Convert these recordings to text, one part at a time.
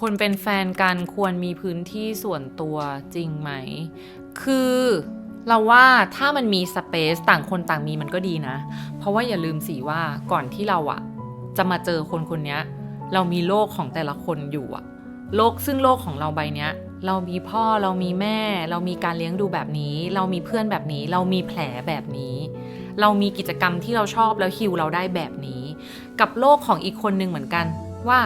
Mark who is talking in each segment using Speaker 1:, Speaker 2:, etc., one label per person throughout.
Speaker 1: คนเป็นแฟนกันควรมีพื้นที่ส่วนตัวจริงไหม คือเราว่าถ้ามันมีสเปซต่างคนต่างมีมันก็ดีนะ เพราะว่าอย่าลืมสิว่าก่อนที่เราอะจะมาเจอคนคนนี้เรามีโลกของแต่ละคนอยู่อะโลกซึ่งโลกของเราใบเนี้ย เรามีพ่อเรามีแม่ เรามีการเลี้ยงดูแบบนี้ เรามีเพื่อนแบบนี้ เรามีแผลแบบนี้ เรามีกิจกรรมที่เราชอบแล้วฮิวเราได้แบบนี้ กับโลกของอีกคนหนึ่งเหมือนกันว่า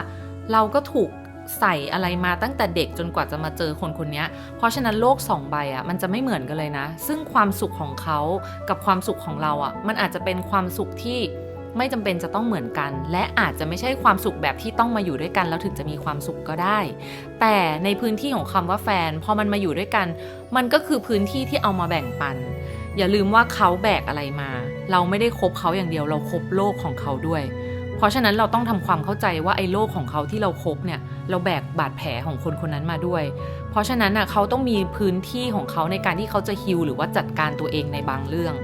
Speaker 1: เราก็ถูก ใส่อะไรมาตั้งแต่เด็กจนกว่าจะมาเจอคนคนนี้เพราะฉะนั้นโลกสองใบอะมันจะไม่เหมือนกันเลยนะ ซึ่งความสุขของเขากับความสุขของเราอะมันอาจจะเป็นความสุขที่ไม่จำเป็นจะต้องเหมือนกัน และอาจจะไม่ใช่ความสุขแบบที่ต้องมาอยู่ด้วยกัน แล้วถึงจะมีความสุขก็ได้ แต่ในพื้นที่ของคำว่าแฟน พอมันมาอยู่ด้วยกัน มันก็คือพื้นที่ที่เอามาแบ่งปัน อย่าลืมว่าเขาแบกอะไรมา เราไม่ได้คบเขาอย่างเดียวเราคบโลกของเขาด้วย เพราะฉะนั้นเราต้องทำความเข้าใจว่าไอ้โลกของเขาที่เราคบเนี่ยเราแบกบาดแผลของคนคนนั้นมาด้วย เพราะฉะนั้นน่ะเขาต้องมีพื้นที่ของเขาในการที่เขาจะฮิลหรือว่าจัดการตัวเองในบางเรื่อง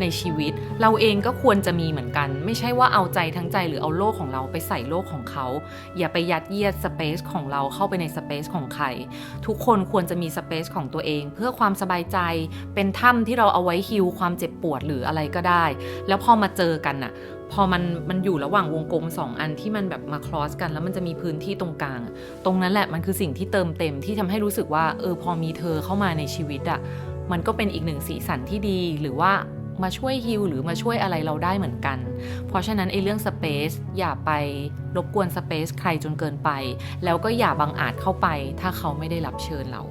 Speaker 1: ในชีวิต เราเองก็ควรจะมีเหมือนกัน ไม่ใช่ว่าเอาใจทั้งใจหรือเอาโลกของเราไปใส่โลกของเขา อย่าไปยัดเยียดสเปซของเราเข้าไปในสเปซของใคร ทุกคนควรจะมีสเปซของตัวเอง เพื่อความสบายใจเป็นถ้ำที่เราเอาไว้ฮิลความเจ็บปวดหรืออะไรก็ได้ แล้วพอมาเจอกันน่ะ พอมันมันอยู่ระหว่างวงกลมสองอันที่มันแบบมาคลอสกัน แล้วมันจะมีพื้นที่ตรงกลาง ตรงนั้นแหละมันคือสิ่งที่เติมเต็มที่ทำให้รู้สึกว่าเออพอมีเธอเข้ามาในชีวิตอะ่ะมันก็เป็นอีกหนึ่งสีสันที่ดีหรือว่ามาช่วยฮิลหรือมาช่วยอะไรเราได้เหมือนกัน เพราะฉะนั้นไอ้เรื่องสเปซอย่าไปรบกวนสเปซใครจนเกินไป แล้วก็อย่าบังอาจเข้าไป ถ้าเขาไม่ได้รับเชิญเรา